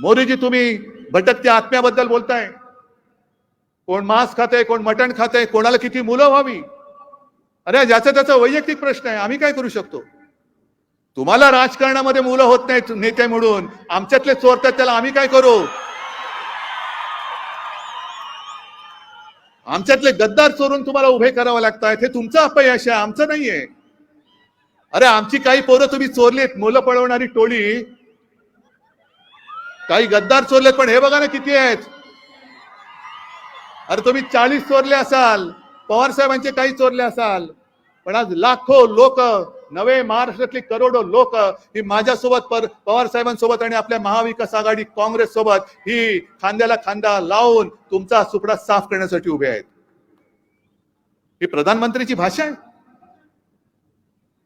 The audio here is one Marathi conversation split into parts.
मोदीजी तुम्ही भटकत्या आत्म्याबद्दल बोलताय. कोण मांस खाते कोण मटण खाते कोणाला किती मुलं व्हावी? अरे ज्याचा त्याचा वैयक्तिक प्रश्न आहे. आम्ही काय करू शकतो? तुम्हाला राजकारणामध्ये मुलं होत नाहीत नेते म्हणून. आमच्यातले चोरतात त्याला आम्ही काय करू? आमच्यातले गद्दार चोरून तुम्हाला उभे करावं लागतात हे तुमचं अपयश आहे आमचं नाहीये. अरे आमची काही पोरं तुम्ही चोरलीत. मुलं पळवणारी टोळी काही गद्दार चोरलेत पण हे बघा ना किती आहेत. अरे तुम्ही चाळीस चोरले असाल पवार साहेबांचे काही चोरले असाल पण आज लाखो लोक नवे महाराष्ट्रातली करोडो लोक ही माझ्यासोबत पर पवार साहेबांसोबत आणि आपल्या महाविकास आघाडी काँग्रेस सोबत ही खांद्याला खांदा लावून तुमचा सुपडा साफ करण्यासाठी उभे आहेत. ही प्रधानमंत्रीची भाषा आहे.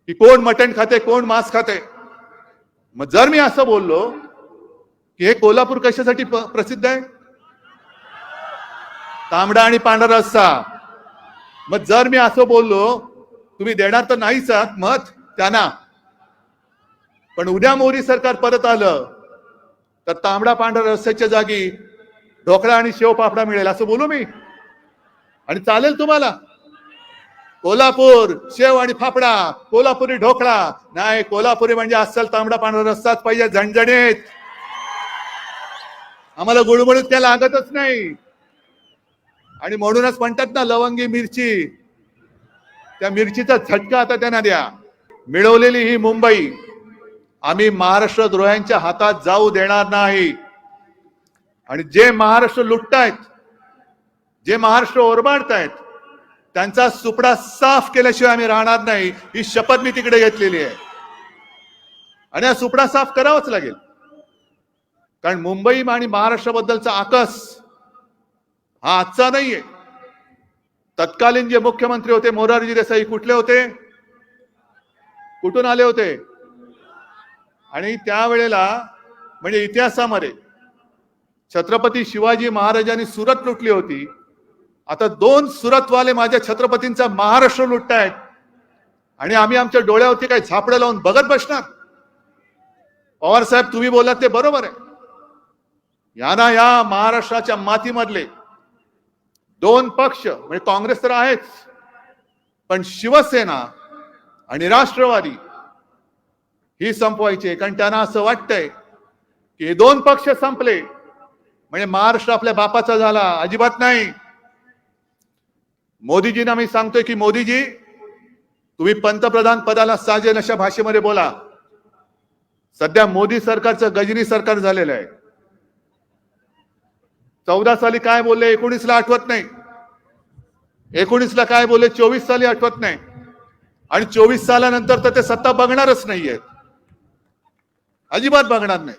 की कोण मटण खाते कोण मांस खाते? मग जर मी असं बोललो की हे कोल्हापूर कशासाठी प्रसिद्ध आहे? तांबडा आणि पांढरा रस्सा. मग जर मी असं बोललो तुम्ही देणार तर नाहीच आहात मत त्यांना. पण उद्या मोरी सरकार परत आलं तर तांबडा पांढरा रस्त्याच्या जागी ढोकळा आणि शेव पापडा मिळेल असं बोलू मी. आणि चालेल तुम्हाला. कोल्हापूर शेव आणि फाफडा कोल्हापुरी ढोकळा. नाही कोल्हापुरी म्हणजे अस्सल तांबडा पांढरा रस्ताच पाहिजे झणझणीत. आम्हाला गुळमुळीत त्या लागतच नाही. आणि म्हणूनच म्हणतात ना लवंगी मिरची. त्या मिरचीचा झटका आता त्यांना द्या. मिळवलेली ही मुंबई आम्ही महाराष्ट्र द्रोह्यांच्या हातात जाऊ देणार नाही. आणि जे महाराष्ट्र लुटतायत जे महाराष्ट्र ओरबाडतायत त्यांचा सुपडा साफ केल्याशिवाय आम्ही राहणार नाही. ही शपथ मी तिकडे घेतलेली आहे. आणि हा सुपडा साफ करावाच लागेल. कारण मुंबई आणि महाराष्ट्राबद्दलचा आकस हा आजचा नाहीये. तत्कालीन जे मुख्यमंत्री होते मोरारजी देसाई कुठले होते? कुठून आले होते? आणि त्यावेळेला म्हणजे इतिहासामध्ये छत्रपती शिवाजी महाराजांनी सुरत लुटली होती. आता दोन सुरतवाले माझ्या छत्रपतींचा महाराष्ट्र लुटतायत. आणि आम्ही आमच्या डोळ्यावरती काही झापडं लावून बघत बसणार? पवार साहेब तुम्ही बोललात ते बरोबर आहे. यांना या महाराष्ट्राच्या मातीमधले दोन पक्ष म्हणजे काँग्रेस तर आहेच पण शिवसेना आणि राष्ट्रवादी ही संपवायची. आहे. कारण त्यांना असं वाटतंय की हे दोन पक्ष संपले म्हणजे महाराष्ट्र आपल्या बापाचा झाला अजिबात नाही. मोदीजींना मी सांगतोय की मोदीजी तुम्ही पंतप्रधान पदाला साजेल अशा भाषेमध्ये बोला. सध्या मोदी सरकारचं गजनी सरकार झालेलं आहे. चौदा साली काय बोलले एकोणीसला आठवत नाही. एकोणीसला काय बोलले चोवीस साली आठवत नाही. आणि चोवीस सालानंतर तर ते सत्ता बघणारच नाहीयेत अजिबात बघणार नाही.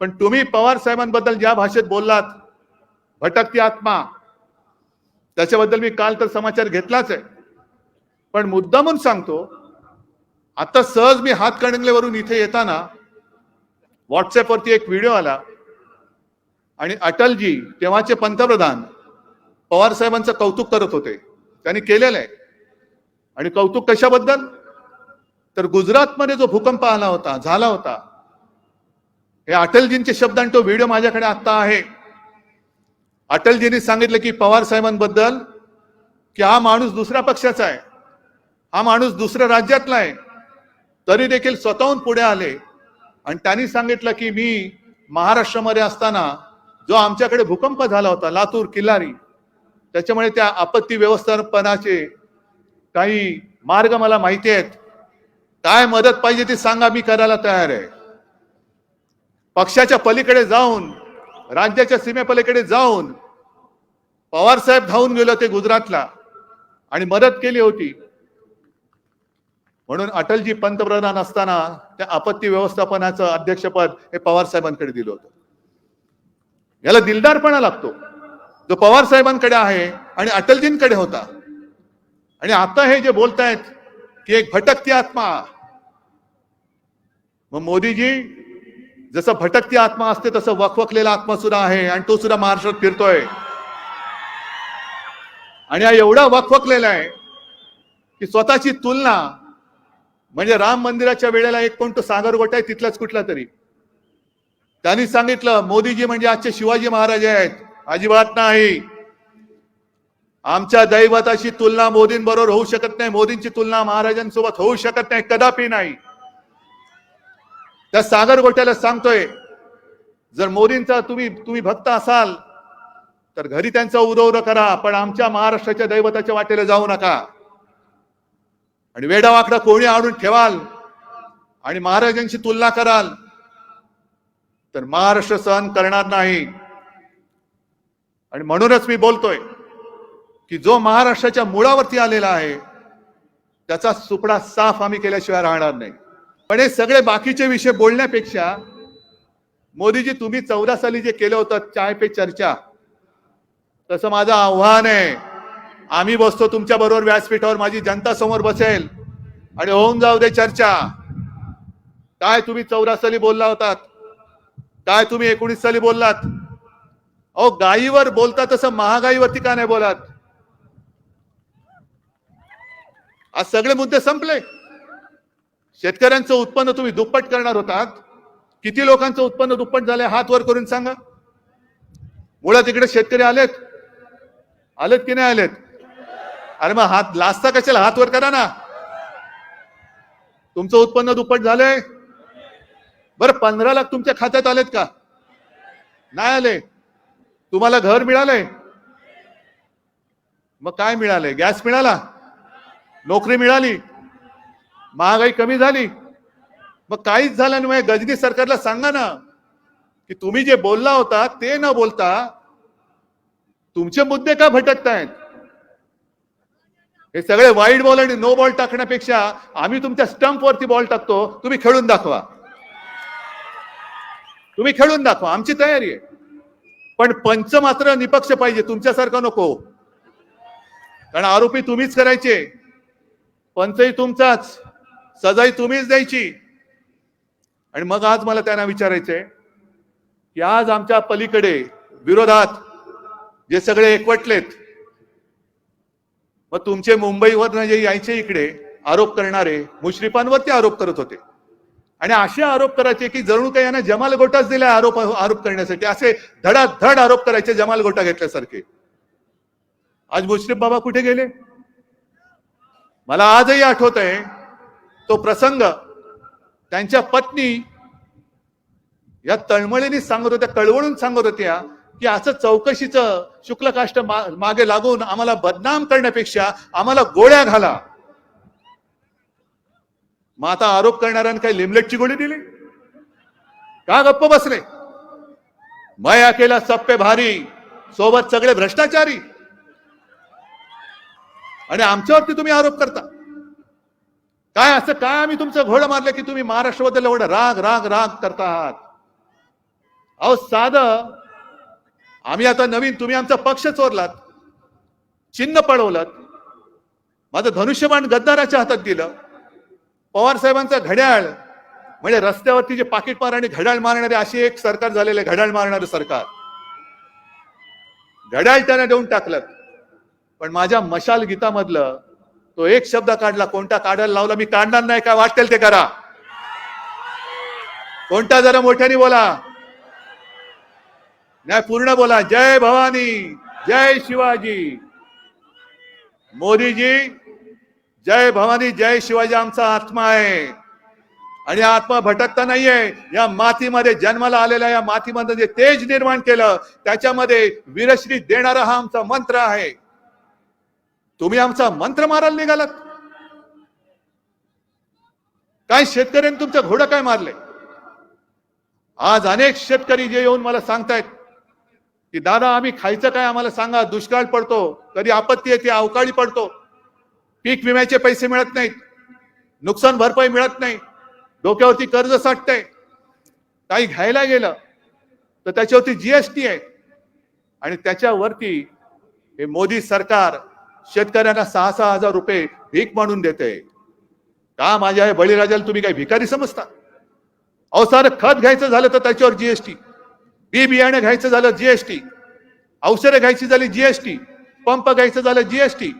पण तुम्ही पवार साहेबांबद्दल ज्या भाषेत बोललात भटकती आत्मा त्याच्याबद्दल मी काल तर समाचार घेतलाच आहे. पण मुद्दामून सांगतो आता सहज मी हातकणंगलेवरून इथे येताना व्हॉट्सअपवरती एक व्हिडिओ आला. आणि अटलजी तेव्हाचे पंतप्रधान पवार साहेबांचं कौतुक करत होते. त्यांनी केलेलं आहे. आणि कौतुक कशाबद्दल? तर गुजरातमध्ये जो भूकंप आला होता झाला होता हे अटलजींचे शब्द आणि तो व्हिडिओ माझ्याकडे आता आहे. अटलजींनी सांगितलं की पवार साहेबांबद्दल की हा माणूस दुसऱ्या पक्षाचा आहे. हा माणूस दुसऱ्या राज्यातला आहे. तरी देखील स्वतःहून पुढे आले. आणि त्यांनी सांगितलं की मी महाराष्ट्रामध्ये असताना जो आमच्याकडे भूकंप झाला होता लातूर किल्लारी त्याच्यामुळे त्या आपत्ती व्यवस्थापनाचे काही मार्ग मला माहिती आहेत. काय मदत पाहिजे ती सांगा मी करायला तयार आहे. पक्षाच्या पलीकडे जाऊन राज्याच्या सीमेपलीकडे जाऊन पवार साहेब धावून गेले होते गुजरातला आणि मदत केली होती. म्हणून अटलजी पंतप्रधान असताना त्या आपत्ती व्यवस्थापनाचं अध्यक्षपद हे पवार साहेबांकडे दिलं होतं. याला दिलदारपणा लागतो. जो पवार साहेबांकडे आहे आणि अटलजींकडे होता. आणि आता हे जे बोलतायत की एक भटकती आत्मा. मग मोदीजी जसं भटकती आत्मा असते तसं वखवकलेला आत्मा सुद्धा आहे आणि तो सुद्धा महाराष्ट्रात फिरतोय. आणि हा एवढा वखवकलेला आहे की स्वतःची तुलना म्हणजे राम मंदिराच्या वेळेला एक कोण तो सागर गोटा आहे तिथलाच कुठला तरी. त्यांनी सांगितलं मोदीजी म्हणजे आजचे शिवाजी महाराज आहेत. अजिबात नाही. आमच्या दैवताची तुलना मोदींबरोबर होऊ शकत नाही. मोदींची तुलना महाराजांसोबत होऊ शकत नाही कदापि नाही. त्या सागर गोट्याला सांगतोय जर मोदींचा तुम्ही तुम्ही भक्त असाल तर घरी त्यांचा उदौर करा पण आमच्या महाराष्ट्राच्या दैवताच्या वाटेला जाऊ नका. आणि वेडावाकडा कोणी आणून ठेवाल आणि महाराजांची तुलना कराल तर महाराष्ट्र सहन करणार नाही. आणि म्हणूनच मी बोलतोय की जो महाराष्ट्राच्या मुळावरती आलेला आहे त्याचा सुपडा साफ आम्ही केल्याशिवाय राहणार नाही. पण हे सगळे बाकीचे विषय बोलण्यापेक्षा मोदीजी तुम्ही चौदा साली जे केलं होतं चाय पे चर्चा तसं माझं आव्हान आहे. आम्ही बसतो तुमच्या बरोबर व्यासपीठावर माझी जनता समोर बसेल. आणि होऊन जाऊ दे चर्चा. काय तुम्ही चौदा साली बोलला होतात? काय तुम्ही एकोणीस साली बोललात? अहो गायीवर बोलता तसं महागाईवरती का नाही बोलात? आज सगळे मुद्दे संपले. शेतकऱ्यांचं उत्पन्न तुम्ही दुप्पट करणार होतात. किती लोकांचं उत्पन्न दुप्पट झालंय हात वर करून सांगा. मुळात इकडे शेतकरी आलेत. आलेत की नाही आलेत? अरे मग हात लाजता कशाला हात वर करा ना. तुमचं उत्पन्न दुप्पट झालंय. बरं पंधरा लाख तुमच्या खात्यात आलेत का? नाही आले. तुम्हाला घर मिळालंय? मग काय मिळालंय? गॅस मिळाला? नोकरी मिळाली? महागाई कमी झाली? मग काहीच झालं नाही. गजनी सरकारला सांगा ना की तुम्ही जे बोलला होता ते न बोलता तुमचे मुद्दे का भटकतायत? हे सगळे वाईट बॉल आणि नो बॉल टाकण्यापेक्षा आम्ही तुमच्या स्टंप वरती बॉल टाकतो. तुम्ही खेळून दाखवा. तुम्ही खेळून दाखवा आमची तयारी आहे. पण पंच मात्र निपक्ष पाहिजे तुमच्यासारखं नको. कारण आरोपी तुम्हीच करायचे. पंचही तुमचाच सजाई तुम्हीच द्यायची. आणि मग आज मला त्यांना विचारायचंय की आज आमच्या पलीकडे विरोधात जे सगळे एकवटलेत मग तुमचे मुंबईवर जे यायचे इकडे आरोप करणारे मुश्रीफांवरती आरोप करत होते. आणि असे आरोप करायचे की जणू काही यांना जमाल गोटाच दिला आरोप आरोप करण्यासाठी. असे धडाधड आरोप करायचे जमाल गोटा घेतल्यासारखे. आज मुश्रीफ बाबा कुठे गेले? मला आजही आठवत आहे तो प्रसंग त्यांच्या पत्नी या तळमळीने सांगत होत्या कळवळून सांगत होत्या की असं चौकशीचं शुक्लकाष्ट मा- मागे लागून आम्हाला बदनाम करण्यापेक्षा आम्हाला गोळ्या घाला. मग आता आरोप करणाऱ्यानं काही लिमलेटची गोळी दिली? का गप्प बसले? मैं अकेला सप्पे भारी सोबत सगळे भ्रष्टाचारी. आणि आमच्यावरती तुम्ही आरोप करता. काय असं काय आम्ही तुमचं घोडं मारलं की तुम्ही महाराष्ट्राबद्दल एवढं राग राग राग करता आहात अहो साधं आम्ही आता नवीन तुम्ही आमचा पक्ष चोरलात चिन्ह पळवलात माझं धनुष्यबाण गद्दाराच्या हातात दिलं. पवार साहेबांचा घड्याळ. म्हणजे रस्त्यावरती जे पाकिट मार आणि घड्याळ मारणारे अशी एक सरकार झालेले घड्याळ मारणारं सरकार. घड्याळ त्यांना देऊन टाकलं. पण माझ्या मशाल गीतामधलं तो एक शब्द काढला कोणता काढायला लावला मी काढणार नाही काय वाटेल ते करा. कोणता जरा मोठ्याने बोला. नाही पूर्ण बोला. जय भवानी जय शिवाजी. मोदीजी जय भवानी जय शिवाजी आमचा आत्मा आहे. आणि आत्मा भटकता नाहीये. या मातीमध्ये जन्माला आलेल्या या मातीमध्ये जे तेज निर्माण केलं त्याच्यामध्ये वीरश्री देणारा हा आमचा मंत्र आहे. तुम्ही आमचा मंत्र मारायला निघालात. काय शेतकऱ्यांनी तुमचं घोडं काय मारले? आज अनेक शेतकरी जे येऊन मला सांगतायत की दादा आम्ही खायचं काय? आम्हाला सांगा दुष्काळ पडतो कधी आपत्ती येते अवकाळी पडतो. पीक विम्याचे पैसे मिळत नाहीत. नुकसान भरपाई मिळत नाही. डोक्यावरती कर्ज साठतंय. काही घ्यायला गेलं तर त्याच्यावरती जीएसटी आहे. आणि त्याच्यावरती हे मोदी सरकार शेतकऱ्यांना सहा सहा हजार रुपये भीक म्हणून देते का माझ्या बळीराजाला तुम्ही काही भिकारी समजता? अहो खत घ्यायचं झालं तर त्याच्यावर जीएसटी बी बियाणं घ्यायचं झालं जीएसटी औषधं घ्यायची झाली जीएसटी पंप घ्यायचं झालं जीएसटी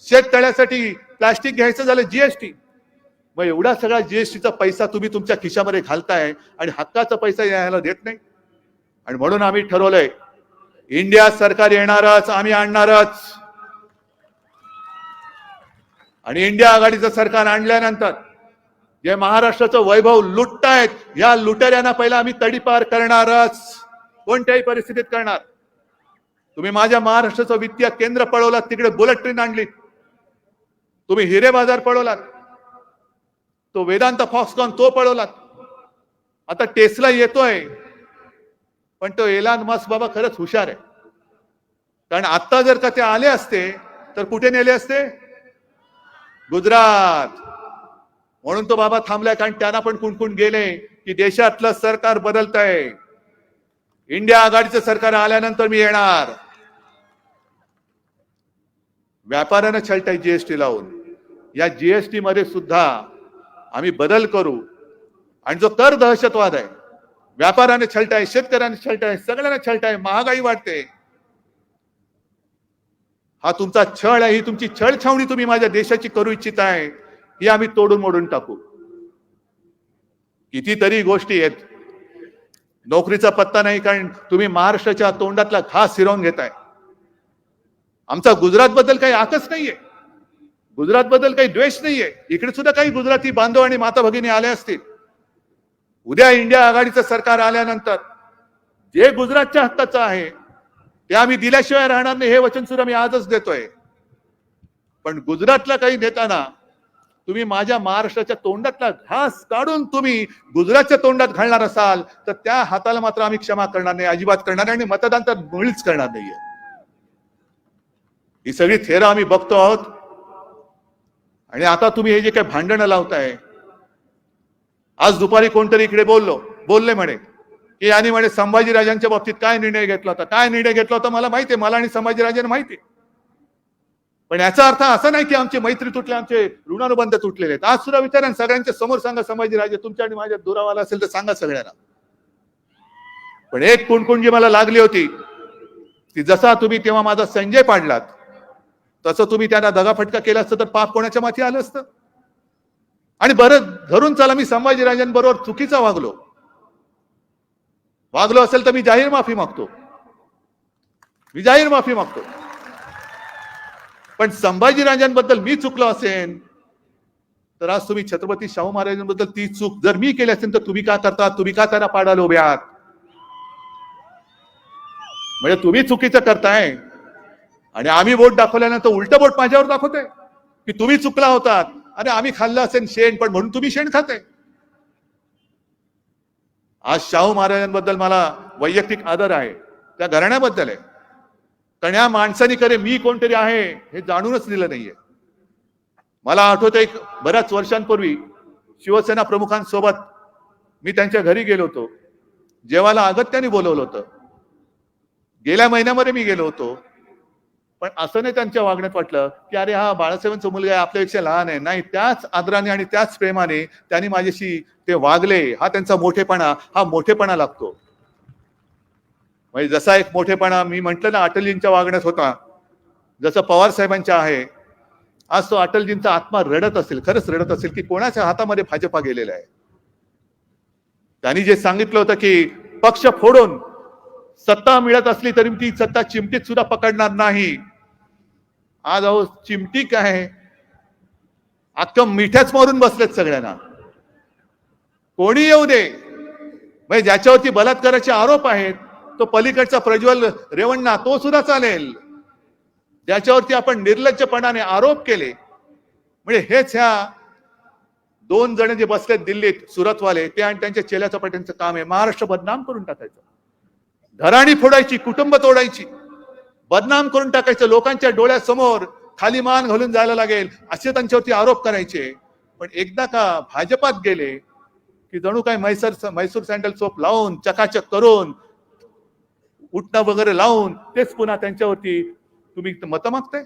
शेततळ्यासाठी प्लास्टिक घ्यायचं झालं जीएसटी मग एवढा सगळा जीएसटीचा पैसा तुम्ही तुमच्या खिशामध्ये घालताय आणि हक्काचा पैसा यायला देत नाही. आणि म्हणून आम्ही ठरवलंय इंडिया सरकार येणारच आम्ही आणणारच. आणि इंडिया आघाडीचं सरकार आणल्यानंतर जे महाराष्ट्राचं वैभव लुटतायत या लुटेऱ्यांना पहिला आम्ही तडीपार करणारच. कोणत्याही परिस्थितीत करणार. तुम्ही माझ्या महाराष्ट्राचं वित्तीय केंद्र पळवलात तिकडे बुलेट ट्रेन आणली तुम्ही हिरे बाजार पळवलात. तो वेदांत फॉक्सकॉन तो पळवलात. आता टेस्ला येतोय. पण तो एलान मस्क बाबा खरंच हुशार आहे. कारण आता जर का ते आले असते तर कुठे नेले असते? गुजरात. म्हणून तो बाबा थांबलाय कारण त्यांना पण कुणकुण गेले की देशातलं सरकार बदलत आहे इंडिया आघाडीचं सरकार आल्यानंतर मी येणार. व्यापाऱ्यानं छलटाय जीएसटी लावून या जीएसटी मध्ये सुद्धा आम्ही बदल करू. आणि जो कर दहशतवाद आहे व्यापाऱ्याने छलटाय शेतकऱ्याने छलटाय सगळ्यांना छलटाय महागाई वाढते. हा तुमचा छळ आहे ही तुमची छळ छावणी तुम्ही माझ्या देशाची करू इच्छित आहे ही आम्ही तोडून मोडून टाकू. कितीतरी गोष्टी आहेत. नोकरीचा पत्ता नाही कारण तुम्ही महाराष्ट्राच्या तोंडातला घास हिरवून घेताय. आमचा गुजरात बद्दल काही आकच नाहीये. गुजरात बद्दल काही द्वेष नाहीये. इकडे सुद्धा काही गुजराती बांधव आणि माता भगिनी आले असतील. उद्या इंडिया आघाडीचं सरकार आल्यानंतर जे गुजरातच्या हक्काचं आहे ते आम्ही दिल्याशिवाय राहणार नाही हे वचन सुद्धा मी आजच देतोय. पण गुजरातला काही देताना तुम्ही माझ्या महाराष्ट्राच्या तोंडातला घास काढून तुम्ही गुजरातच्या तोंडात घालणार असाल तर त्या हाताला मात्र आम्ही क्षमा करणार नाही अजिबात करणार नाही आणि मतदान तर मुळीच करणार नाहीये. ही सगळी थेरं आम्ही बघतो आहोत. आणि आता तुम्ही हे जे काही भांडणं लावताय आज दुपारी कोणतरी इकडे बोललो बोलले म्हणे की याने म्हणे संभाजीराजांच्या बाबतीत काय निर्णय घेतला होता? काय निर्णय घेतला होता मला माहिती आहे मला आणि संभाजीराजांना माहिती आहे. पण याचा अर्थ असा नाही की आमचे मैत्री तुटले आमचे ऋणानुबंध तुटलेले आहेत. आज सुद्धा विचारा सगळ्यांच्या समोर सांगा संभाजीराजे तुमच्या आणि माझ्या दुरावाला असेल तर सांगा सगळ्यांना. पण एक कुणकुण जी मला लागली होती ती जसा तुम्ही तेव्हा माझा संजय पाडलात तसं तुम्ही त्यांना दगाफटका केला असतं तर पाप कोणाच्या माथी आलं असतं? आणि बरं धरून चला मी संभाजीराजांबरोबर चुकीचा वागलो. वागलो असेल तर मी जाहीर माफी मागतो. मी जाहीर माफी मागतो. पण संभाजीराजांबद्दल मी चुकलो असेल तर आज तुम्ही छत्रपती शाहू महाराजांबद्दल ती चूक जर मी केली असेल तर तुम्ही का करता? तुम्ही का त्यांना पाडायला उभे म्हणजे तुम्ही चुकीचं करताय. आणि आम्ही बोट दाखवल्यानंतर उलट बोट माझ्यावर दाखवते की तुम्ही चुकला होतात. अरे आम्ही खाल्लं असेल शेण पण म्हणून तुम्ही शेण खाते आज शाहू महाराजांबद्दल मला वैयक्तिक आदर आहे. त्या घराण्याबद्दल आहे. कारण या माणसाने करे मी कोणतरी आहे हे जाणूनच दिलं नाहीये. मला आठवतं एक बऱ्याच वर्षांपूर्वी शिवसेना प्रमुखांसोबत मी त्यांच्या घरी गेलो होतो. जेवायला अगत्याने बोलवलं होतं. गेल्या महिन्यामध्ये मी गेलो होतो. पण असं नाही त्यांच्या वागण्यात वाटलं की अरे हा बाळासाहेबांचा मुलगा आहे आपल्यापेक्षा लहान आहे. नाही त्याच आदराने आणि त्याच प्रेमाने त्यांनी माझ्याशी ते वागले. हा त्यांचा मोठेपणा हा मोठेपणा लागतो. म्हणजे जसा एक मोठेपणा मी म्हंटल ना अटलजींच्या वागण्यात होता. जसं पवार साहेबांच्या आहे आज तो अटलजींचा आत्मा रडत असेल खरंच रडत असेल की कोणाच्या हातामध्ये भाजपा गेलेला आहे? त्यांनी जे सांगितलं होतं की पक्ष फोडून सत्ता मिळत असली तरी ती सत्ता चिमटीत सुद्धा पकडणार नाही. आज अहो चिमटी काय? अख्खं मिठ्याच मारून बसलेत सगळ्यांना. कोणी येऊ दे. म्हणजे ज्याच्यावरती बलात्काराचे आरोप आहेत तो पलीकडचा प्रज्वल रेवण्णा तो सुद्धा चालेल. ज्याच्यावरती आपण निर्लज्जपणाने आरोप केले म्हणजे हेच ह्या दोन जण जे बसलेत दिल्लीत सुरतवाले ते आणि त्यांच्या चेल्या चपाट्यांचं काम आहे. महाराष्ट्र बदनाम करून टाकायचं. घराणी फोडायची कुटुंब तोडायची. बदनाम करून टाकायचं लोकांच्या डोळ्यासमोर खाली मान घालून जायला लागेल असे त्यांच्यावरती आरोप करायचे. पण एकदा का भाजपात गेले की जणू काय मैसूर मैसूर सँडल सोप लावून चकाचक करून उठणं वगैरे लावून तेच पुन्हा त्यांच्यावरती तुम्ही मतं मागताय?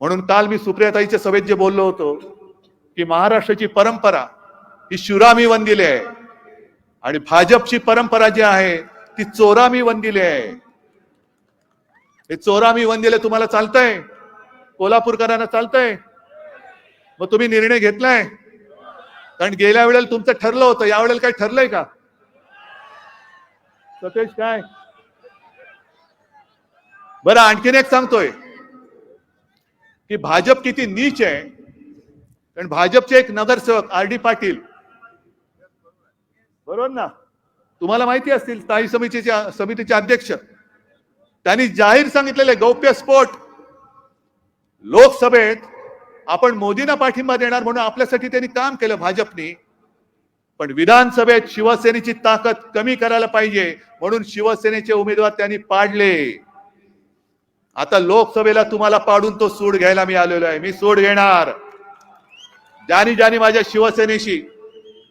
म्हणून काल मी सुप्रियाताईच्या सभेत जे बोललो होतो की महाराष्ट्राची परंपरा ही शुरामी वंदिली आहे. आणि भाजपची परंपरा जी आहे ती चोरामी वंदिली आहे. हे चोरा मी वन दिले तुम्हाला चालतंय. कोल्हापूरकरांना चालतंय. मग तुम्ही निर्णय घेतलाय. कारण गेल्या वेळेला तुमचं ठरलं होतं. या वेळेला काही ठरलंय का? सतेश काय? बरं आणखीन एक सांगतोय. की भाजप किती नीच आहे. कारण भाजपचे एक नगरसेवक आर डी पाटील. बरोबर ना? तुम्हाला माहिती असतील स्थायी समितीचे समितीचे अध्यक्ष. त्यांनी जाहीर सांगितलेले गौप्यस्फोट लोकसभेत आपण मोदींना पाठिंबा देणार म्हणून आपल्यासाठी त्यांनी काम केलं भाजपनी. पण विधानसभेत शिवसेनेची ताकद कमी करायला पाहिजे म्हणून शिवसेनेचे उमेदवार त्यांनी पाडले. आता लोकसभेला तुम्हाला पाडून तो सूड घ्यायला मी आलेलो आहे. मी सूड घेणार. ज्यानी ज्यानी माझ्या शिवसेनेशी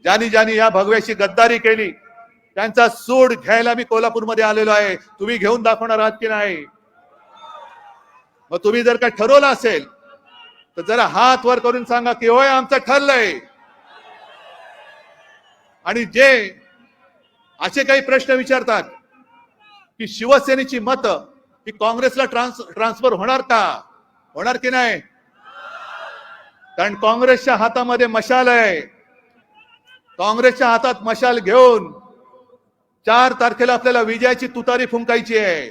ज्यानी ज्यानी या भगव्याशी गद्दारी केली त्यांचा सूड घ्यायला मी कोल्हापूरमध्ये आलेलो आहे. तुम्ही घेऊन दाखवणार आहात की नाही? मग तुम्ही जर का ठरवलं असेल तर जरा हात वर करून सांगा की होय आमचं ठरलंय. आणि जे असे काही प्रश्न विचारतात की शिवसेनेची मतं ही काँग्रेसला ट्रान्स ट्रान्सफर होणार का? होणार की नाही? कारण काँग्रेसच्या हातामध्ये मशाल आहे. काँग्रेसच्या हातात मशाल घेऊन चार तारखेला आपल्याला विजयाची तुतारी फुंकायची आहे.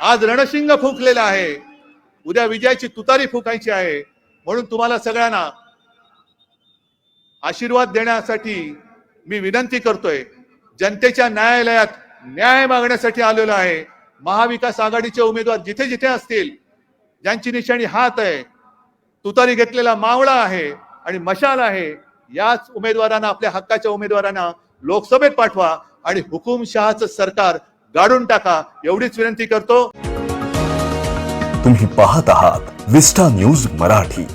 आज रणशिंग फुंकलेला आहे. उद्या विजयाची तुतारी फुंकायची आहे. म्हणून तुम्हाला सगळ्यांना आशीर्वाद देण्यासाठी मी विनंती करतोय. जनतेच्या न्यायालयात न्याय मागण्यासाठी आलेलो आहे. महाविकास आघाडीचे उमेदवार जिथे जिथे असतील ज्यांची निशाणी हात आहे तुतारी घेतलेला मावळा आहे आणि मशाल आहे याच उमेदवारांना आपल्या हक्काच्या उमेदवारांना लोकसभेत पाठवा आणि हुकुमशहाचं सरकार गाडून टाका एवढीच विनंती करतो. तुम्ही पाहत आहात विस्टा न्यूज मराठी.